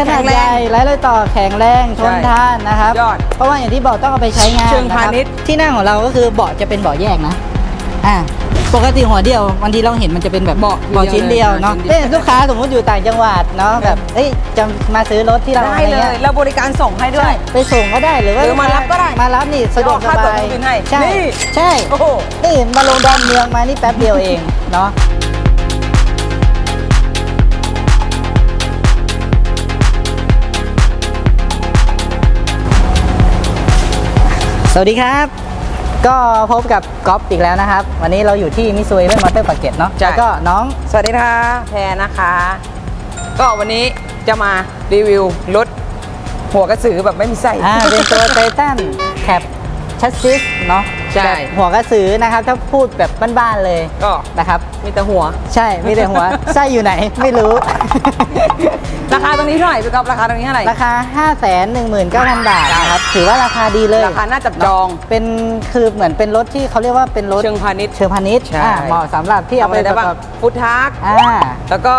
ขนาดใหญ่ไร้รอยต่อแข็งแรงทนทานนะครับ ยอด เพราะว่าอย่างที่บอกต้องเอาไปใช้งานเชิงนะคพารับณิชย์ที่นั่งของเราก็คือเบาะจะเป็นเบาะแยกนะอ่าปกติหัวเดียวบางทีเราเห็นมันจะเป็นแบบเบาะเบาะชิ้นเดียวเนาะเบาะชิ้นเดียวเอ้ยลูกค้าสมมติอยู่ต่างจังหวัดเนาะแบบเอ้ยจะมาซื้อรถที่เราได้อะไรเลเงี้ยยแล้วบริการส่งให้ด้วยใช่ไปส่งก็ได้หรือว่าหรือมารับก็ได้มารับนี่สะดวกสเดี๋ยวออกค่าตั๋วบายเครื่องบินให้ใช่นี่ใช่โอ้โหนี่มาลงดอนเมืองมานี่แป๊บเดียวเองเนาะ สวัสดีครับ ก็พบกับก๊อฟอีกแล้วนะครับ วันนี้เราอยู่ที่มิซูเอเว่นมอเตอร์ปากเก็ตเนาะใช่ แล้วก็น้องสวัสดีค่ะ แพรนะคะ ก็วันนี้จะมารีวิวรถหัวกระสือแบบไม่มีไส้ อ่าเป็นตัวไททันแคปชัสซิสเนาะ ใช่ แบบหัวกระสือนะครับ ถ้าพูดแบบบ้านๆเลยก็นะครับ มีแต่หัว ใช่มีแต่หัว ไส้อยู่ไหนไม่รู้ ราคาตรงนี้เท่าไหร่พี่ก๊อฟราคาตรงนี้เท่าไหร่ ราคา 5 1 9 0 0 0 บาทนะครับ ถือว่าราคาดีเลยราคาน่าจับจอง เป็นคือเหมือนเป็นรถที่เขาเรียกว่าเป็นรถเชิงพาณิชย์ เชิงพาณิชย์ใช่ อ่าเหมาะสำหรับที่เอาไปทำะรได้แบบ้างบฟุตทัก อ่าแล้วก็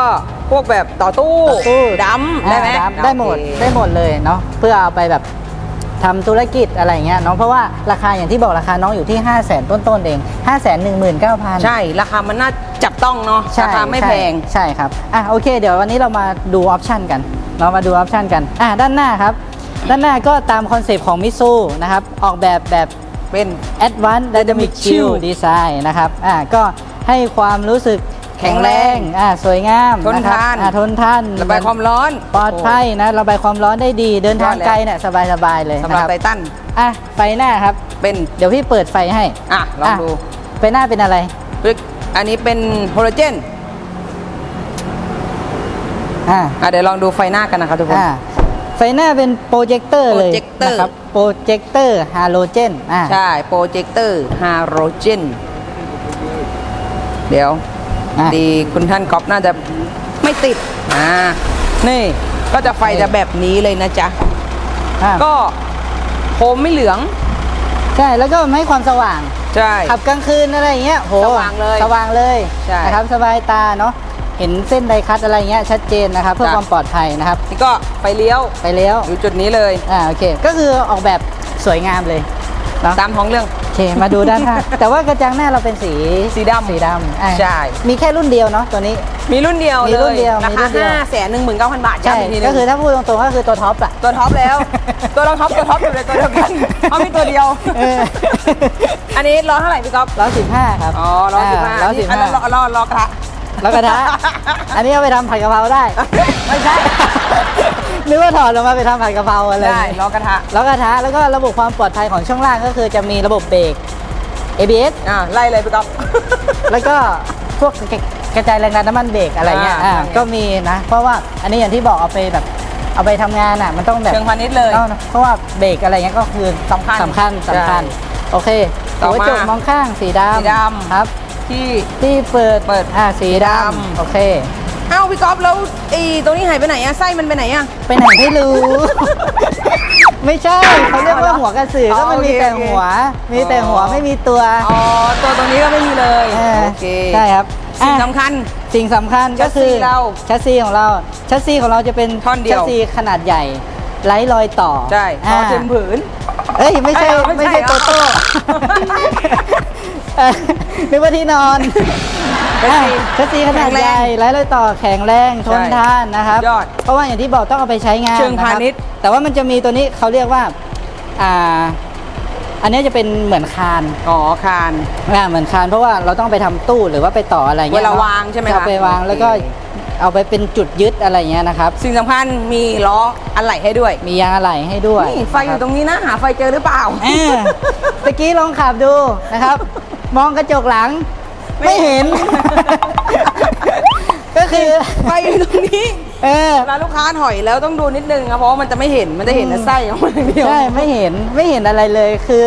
พวกแบบต่อตู้ต่อตู้ดำได้ไหมอ่าได้หมดโอเค ได้หมดเลยเนาะเพื่อเอาไปแบบ ทำธุรกิจอะไรเงี้ยเนาะเพราะว่าราคาอย่างที่บอกราคาน้องอยู่ที่ 5 0 0 0 0 0ต้นๆเอง 5 1 9 0 0 0 ใช่ ราคามันน่าจับต้องเนาะใช่ราคาไม่ใช่แพงใช่ครับ อะโอเค เดี๋ยววันนี้เรามาดูออปชันกัน เรามาดูออปชันกัน อะด้านหน้าครับ ด้านหน้าก็ตามคอนเซปต์ของมิซูนะครับ ออกแบบแบบเป็น Advanced Dynamic Chill Chill Design นะครับ อะก็ให้ความรู้สึก แข็งแรงอะสวยงามทนทานะครับอะทนทานระบายความร้อน ปลอดภัยนะระบายความร้อนได้ดี เดินทางยอดเลยไกลเนี่ยสบายๆเลยสำนะหรับครับไททันอะไฟหน้าครับ เป็นเดี๋ยวพี่เปิดไฟให้อะลองดูไฟหน้าเป็นอะไรอันนี้เป็นโฮโลเจนอะอะเดี๋ยวลองดูไฟหน้ากันนะครับทุกคน อ่าไฟหน้าเป็นโปรเจคเตอร์เลยโปรเจคเตอร์ นะครับโปรเจคเตอร์ฮาโลเจนอ่าใช่โปรเจคเตอร์ฮาโรเจนเดี๋ยว อะ ดีคุณท่านก๊อฟน่าจะไม่ติดอ่านี่ก็จะไฟจะแบบนี้เลยนะจ๊ะ อ่าก็โคมไม่เหลือง ใช่แล้วก็ให้ความสว่าง ใช่ ขับกลางคืนอะไรอย่างเงี้ยโหสว่างเลยสว่างเลยใช่นะครับสบายตาเนาะเห็นเส้นไดคัตอะไรเงี้ยชัดเจนนะครับ เพื่อจ้ะ ความปลอดภัยนะครับ นี่ก็ไฟเลี้ยวไปแล้วอยู่จุดนี้เลย อ่าโอเค ก็คือออกแบบสวยงามเลยเนาะตามท้องเรื่องโอ เค มาดูด้านหน้าแต่ว่ากระจังหน้าเราเป็นสีสีดำสีดำอะใช่ มีแค่รุ่นเดียวเนาะตัวนี้ มีรุ่นเดียวมีเลรุ่นยเดียวรามีรุ่คานเดียว ห้าแสนหนึ่งหมื่นเก้าพันบาทใช่ย้ำอีกทีหนึก็งคือถ้าพูดตรงๆก็คือตัวท็อปอะ ตัวท็อปแล้ว ตัวรองท็อปตัวท็อปอยู่ในตัวเดียวกันเขามีตัวเดียว เออ อันนี้ร้อนเท่าไหร่พี่ก๊อฟร้อยสิบห้าครับอ๋อร้อยสิบห้าร้อยสิบอันห้านั้นรอรอรอกระทะ แล้วกระทะอันนี้เอาไปทำผัดกะเพราได้ ไม่ใช่ นึกว่าถอดออกมาไปทำผัดกะเพราอะไรได้รอกระทะแล้วกระทะแล้วก็ระบบความปลอดภัยของช่วงล่างก็คือจะมีระบบเบรก ABS อ่าไล่เลยพี่ก๊อฟแล้วก็พวกกระกระจายแรงดันน้ำมันเบรกอะไรเงี้ยอ่าอ่านั่นไงก็มีนะ เพราะว่าอันนี้อย่างที่บอกเอาไปแบบเอาไปทำงานอะมันต้องแบบเชิงพาณิชย์เลยอานะเพราะว่าเบรกอะไรเงี้ยก็คือสำคัญสำคัญสำคัญใช่โอเคต่อหัวมาจกมองข้างสีดำสีดำครับ ที่ที่เปิดเปิดอ่าสีดดำำโอเคเอ้าพี่ก๊อฟแล้วไอ้ตรงนี้หายไปไหนอะไส้มันไปไหนอะ ไปไหนไม่รู้ ไม่ใช่เขาเรียกว่าหัวกระสืออ๋อก็มันมีแต่โอเคหัวมีแต่หัวอ๋อไม่มีตัวอ๋อตัวตรงนี้ก็ไม่มีเลยเออโอเคใช่ครับสิ่งอะสำคัญ สิ่งสำคัญก็คือแชสซีเราแชสซีของเราแชสซีของเราจะเป็นท่อนเดียวแชสซีขนาดใหญ่ไร้รอยต่อใช่พออ่าเต็มผืน เอ้ยไม่ใช่เอ้ยไม่ไม่ใช่ใช่เหรโตอโต้ เอ่อ นึกว่าที่นอนแชสซีอะแชสซีขนาดแข็งแรงใหญ่ไร้รอยต่อแข็งแรงทนใช่ทานนะครับ ยอดเพราะว่าอย่างที่บอกต้องเอาไปใช้งานเชิงะครับพาณิชย์แต่ว่ามันจะมีตัวนี้เขาเรียกว่าอ่าอันนี้จะเป็นเหมือนคานอ๋อคาน อ่าเหมือนคานเพราะว่าเราต้องไปทำตู้หรือว่าไปต่ออะไรเงี้ยเวลานะวางใช่ไหมจะเอาคะไปวางโอเคแล้วก็เอาไปเป็นจุดยึดอะไรเงี้ยนะครับ สิ่งสำคัญมีล้ออะไหล่ให้ด้วย มียางอะไหล่ให้ด้วยนี่ไฟอยู่ตรงนี้นะ หาไฟเจอหรือเปล่าอ่าตะกี้ลองขับดูนะครับ มองกระจกหลัง ไม่ไม่เห็น ก็คือไฟอยู่ตรงนี้เออเวลาลูกค้าถอยแล้วต้องดูนิดนึงครับเพราะว่ามันจะไม่เห็นมันจะเห็นแต่ไส้ของมันอย่างเดียวใช่ไม่เห็นไม่เห็นอะไรเลย คือ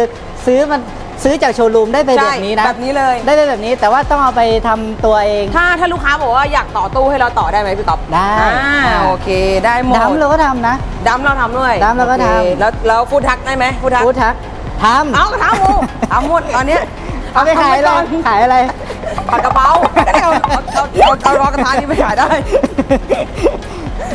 ซื้อมันซื้อจากโชว์รูมได้ไปแบบนี้นะแบบนี้เลยได้ไปแบบนี้แต่ว่าต้องเอาไปทำตัวเอง ถ้าถ้าลูกค้าบอกว่าอยากต่อตู้ให้เราต่อได้ไหมพี่ก๊อฟได้อ่าอ่าโอเค ได้หมดดำเราก็ทำนะดำเราทำด้วยดำเราก็โอคทำแล้วแล้วฟูดทักได้ไหมฟูดทักพูดทักทำเอากระทำหมูทำหมดตอนเนี้ย เอาไปขายอะไรทำว้ก่นขายอะไรผัดกะเพราก็ได้เอาเอาเอาเอาเอารอกระทะนี้ไปขายได้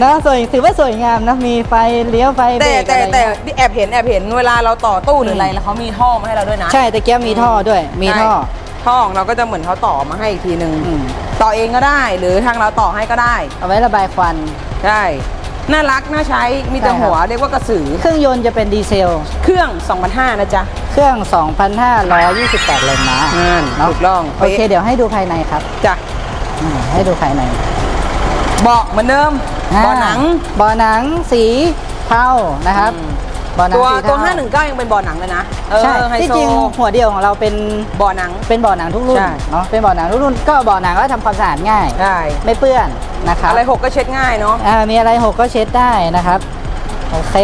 นะสวยถือว่าสวยงามนะมีไฟเลี้ยวไฟเบรแต่กแต่อะไรแต่แอบเห็นแอบเห็นเวลาเราต่อตู้หรืออะไรอืมแล้วเขามีท่อมาให้เราด้วยนะใช่ตะเกียบมีท่อด้วย มีท่อ ใช่ท่อของเราก็จะเหมือนเขาต่อมาให้อีกทีหนึ่งอืม ต่อเองก็ได้ หรือทางเราต่อให้ก็ได้เอาไว้ระบายควัน ใช่ น่ารัก น่าใช้ มีแต่ใช่ครับหัว เรียกว่ากระสือ เครื่องยนต์จะเป็นดีเซล เครื่อง 2,500นะจ๊ะ เครื่อง 2,528แรงม้านั่นเนาะถูกต้อง โอเค เดี๋ยวให้ดูภายในครับ จ้ะอืมให้ดูภายใน เบาะเหมือนเดิม เบาะหนัง เบาะหนังสีเทานะครับอืมเบาะหนังตัวสีเทาตัว519 ยังเป็นเบาะหนังเลยนะเออใช่ไฮที่โซจริงหัวเดียวของเราเป็นเบาะหนัง เป็นเบาะหนังทุกรุ่นใช่ เนาะเป็นเบาะหนังทุกรุ่นก็เบาะหนังก็ทำความสะอาดง่ายใช่ไม่เปื้อนนะครับอะไรหกก็เช็ดง่ายเนาะ อ่ามีอะไรหกก็เช็ดได้นะครับโอเค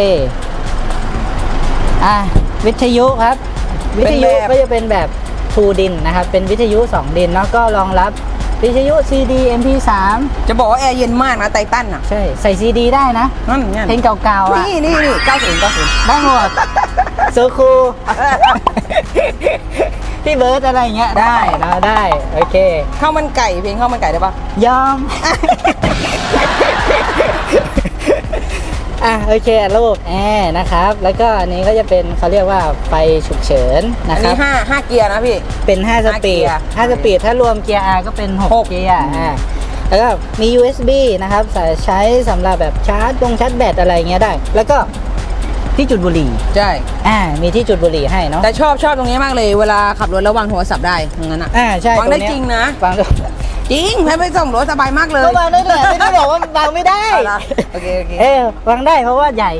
อะวิทยุครับ วิทยุก็จะเป็นแบบ2ดินนะครับ เป็นวิทยุ 2 ดินเนาะก็รองรับ วิทยุ CD MP3 จะบอกว่าแอร์เย็นมากนะไททันอะใช่ ใส่ CD ได้นะ นั่นไงเพลงเก่าๆอะนี่นี่นี่90 90ได้หมดโซคูพี่เบิร์ดอะไรอย่างเงี้ยได้ได้นะได้ โอเคข้าวมันไก่เพลงข้าวมันไก่ได้ปะยอม อะโอเครูปแอร์นะครับ แล้วก็อันนี้ก็จะเป็นเขาเรียกว่าไฟฉุกเฉินอันะนครันี้บห้าห้าเกียร์นะพี่ เป็น 5สปีดห้าเกียร์5 สปีด ถ้ารวมเกียร์ R ก็เป็นหก6เกียร์ อ่า แล้วก็มี USB นะครับสายใช้สำหรับแบบชาร์จตรงชาร์จแบตอะไรเงี้ยได้ แล้วก็ที่จุดบุหรี่ ใช่ อ่า มีที่จุดบุหรี่ให้เนาะ แต่ชอบชอบตรงนี้มากเลย เวลาขับรถแล้ววางโทรศัพท์ได้ตรงนั้นอะอ่า ใช่วางได้ตเยจริงนะวางได้ จริงให้ไปส่งรถสบายมากเลยก็วางได้แหละไม่ได้บอกว่าวางไม่ได้เอาละโอเคโอเคเออวางได้เพราะว่าใหญ่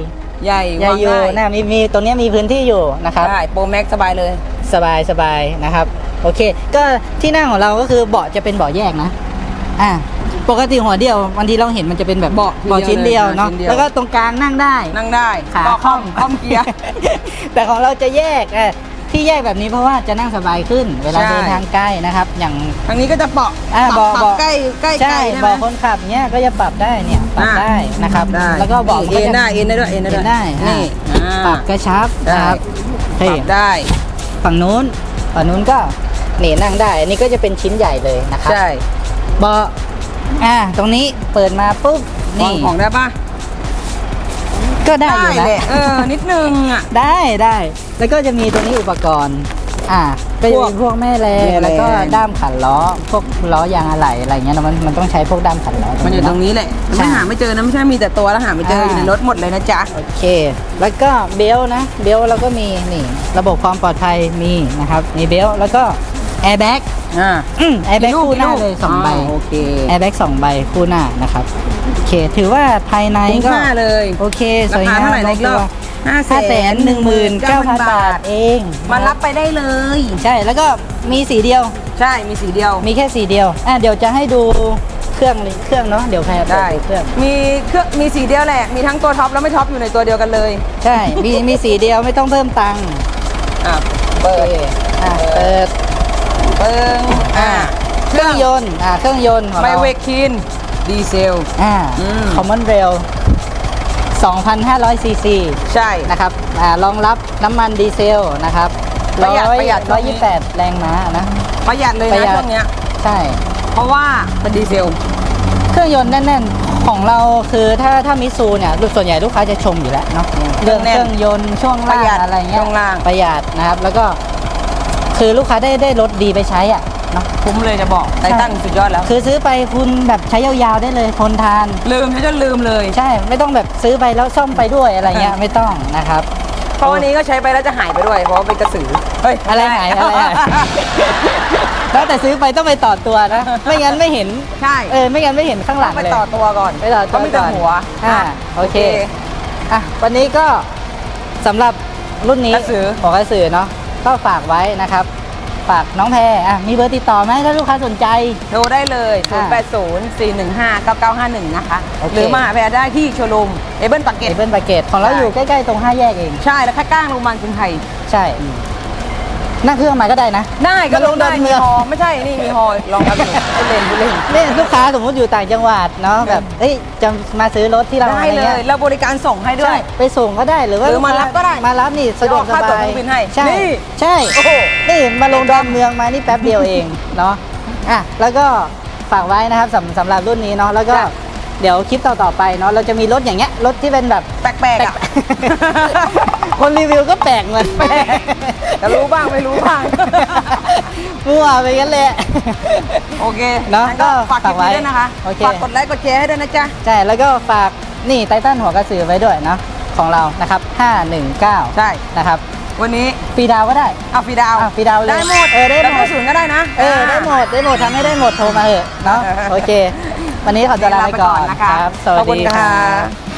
ใหญ่ใหญ่วางอยู่ได้นะมีมีตรงเนี้ยมีพื้นที่อยู่นะครับ ได้โปรแม็กสบายเลยสบายสบายนะครับ โอเค ก็ที่นั่งของเราก็คือเบาะจะเป็นเบาะแยกนะอ่าปกติหัวเดียวบางทีเราเห็นมันจะเป็นแบบเบาะเบาะชิ้นเดียวเลยเนาะชิ้นเดียวแล้วก็ตรงกลางนั่งได้ นั่งได้ขาก็คล่อมคล่อมเกียร์ แต่ของเราจะแยกอะ ที่แยกแบบนี้เพราะว่าจะนั่งสบายขึ้น เวลาใช่ เดินทางใกล้นะครับ อย่างทางนี้ก็จะเบาะอ่าปรับเบาะปรับเบาะใกล้ใกล้ใช่ใกล้ใช่ไหมเบาะคนขับเนี้ยก็จะปรับได้เนี่ยปรับอ่า ได้นะครับ ได้แล้วก็เบาะเอ็นได้เอ็นได้ด้วยเอ็นได้ด้วยได้นี่อ่าอ่า ปรับกระชับได้นะครับปเฮ้ยรับได้ ฝั่งนู้นฝั่งนู้นก็หนีนั่งได้ อันนี้ก็จะเป็นชิ้นใหญ่เลยนะครับ ใช่เบาะอ่า ตรงนี้เปิดมาปุ๊บ วางนี่ ของได้ปะ ก็ได้อยู่นะแหละเออนิดนึงอะได้ได้ แล้วก็จะมีตัวนี้อุปกรณ์ อ่า ก็จะพวกมีพวกแม่แรงแม่แรงแล้วก็ด้ามขันล้อ พวกล้อยางอะไหล่อะไรเงี้ยนะมันมันต้องใช้พวกด้ามขันล้อมันอยู่ตรงนี้แหละใช่ไม่หาไม่เจอนะไม่ใช่มีแต่ตัวแล้วหาไม่เจออ่าอยู่ในรถหมดเลยนะจ๊ะโอเค แล้วก็เบลต์นะ เบลต์เราก็มีนี่ ระบบความปลอดภัยมีนะครับมีเบลต์แล้วก็ แอร์แบ็กอ่าอืมแอร์แบ็กกี่ลูกคู่หน้ากี่ลูกเลยสองใบอ๋อโอเคแอร์แบ็กสองใบคู่หน้านะครับโอเคถือว่าภายในคุ้มก็ค่าเลยโอเคสวยงามราคาเท่าไหร่นะอีกรอบห้าแสนหนึ่งหมื่นเก้าพันบาทเองมารับไปได้เลย ใช่แล้วก็มีสีเดียว ใช่มีสีเดียว มีแค่สีเดียวอะเดี๋ยวจะให้ดูเครื่องเลยเครื่องเนาะเดี๋ยวใครได้เครื่องมีเครื่องมีสีเดียวแหละมีทั้งตัวท็อปแล้วไม่ท็อปอยู่ในตัวเดียวกันเลย ใช่มีมีสีเดียวไม่ต้องเพิ่มตังค์อะโอเคอะเปิด เปิงอ่าเครื่องยนต์อะเครื่องยนต์ของไมเราเวคินดีเซล อ่าอืม คอมมอนเรล2,500ซีซี ใช่ นะครับอ่ารองรับน้ำมันดีเซลนะครับประหยัดประหยัดร้อยยี่สิบแปดแรงม้านะ ประหยัดเลยประหยันะด ช่วงเนี้ย ใช่ เพราะว่าเป็นดีเซล เครื่องยนต์แน่นๆ ของเราคือถ้าถ้ามิซูเนี่ยส่วนใหญ่ลูกค้าจะชมอยู่แล้วเนาะอืมเรื่องแน่นเครื่องยนต์ช่วงประหยัล่างดอะไรเงี้ยช่วงล่าง ประหยัดนะครับ แล้วก็ คือลูกค้าได้ได้รถดีไปใช้อะเนาะ คุ้มเลยจะบอกไททันสุดยอดแล้ว คือซื้อไปคุณแบบใช้ยาวๆได้เลยทนทาน ลืมใช้จนลืมเลย ใช่ ไม่ต้องแบบซื้อไปแล้วซ่อมไปด้วยอะไรเงี้ยไม่ต้องนะครับ เพราะวันนี้ก็ใช้ไปแล้วจะหายไปด้วย เพราะว่าเป็นกระสือ เฮ้ย อะไรหายอะไรหายแล้วแต่ซื้อไปต้องไปต่อตัวนะ ไม่งั้นไม่เห็น ใช่ เออ ไม่งั้นไม่เห็นข้างหลังไปเลยต่อตัวก่อน ไปต่อตัวเขามีแต่ก่อนหัว อ่า โอเค อะ วันนี้ก็สำหรับรุ่นนี้กระสือของกระสือเนาะ ก็ฝากไว้นะครับ ฝากน้องแพรอะมีเบอร์ติดต่อไหมถ้าลูกค้าสนใจ โทรได้เลยอ่า0804159951 นะคะ โอเค หรือมาหาแพรได้ที่โชว์รูมเอเบิลปากเก็เอต เบิลปาเกตของเราใช่ อยู่ใกล้ ๆ ตรง5แยกเอง ใช่แล้วค่ากลางโรงพยาบาลกรุงไทย ใช่ นั่งเครื่องมาก็ได้นะ ได้ก็มาลลงงได้ดอนเมืมีองฮอไม่ใช่นี่มีฮอลองรับดูผู้เล่นผู้เล่นเนี่ยลูกค้าสมมติอยู่ต่างจังหวัดเนาะแบบเอ้ยจะมาซื้อรถที่เราได้อะไรเลงี้ยแล้วบริการส่งให้ด้วใช่ยไปส่งก็ได้หรือว่าหรือมารับก็ได้มารับนี่สะดวกสเดี๋ยวเอาค่าตั๋วบาเครื่ยองบินให้ใช่นี่ใช่โอ้โหนี่มาลงดอนเมืองมานี่แป๊บเดียวเองเนาะอะแล้วก็ฝากไว้นะครับสำสำหรับรุ่นนี้เนาะแล้วก็จ้ะ เดี๋ยวคลิปต่อๆไปเนาะเราจะมีรถอย่างเงี้ยรถที่เป็นแบบ แปลกๆอะ คนรีวิวก็แปลกเหมือนแปลกจะรู้บ้างไม่รู้บ้าง มั่วไปกันเลยโอเคเนอะงั้ก็ฝากคลิปฝากไว้นี้ด้วยนะคะ โอเค ฝากกดไลค์กดแชร์ให้ด้วยนะจ๊ะ ใช่ แล้วก็ฝากนี่ไททันหัวกระสือไว้ด้วยเนาะของเรานะครับ 519 ใช่ นะครับวันนี้ฟรีดาวก็ได้ เอาฟรีดาวอะฟรีดาวเลยได้หมดเออได้หมดดับเบิลศูนย์ก็ได้นะ เออ ได้หมด ได้หมดทำให้ได้หมดโทรมาเถอะเนาะเออโอเค วันนี้ขอตัวลาไปก่อนลาไปก่อนนะคะครับ สวัสขอบคุดีณคค่ะรับ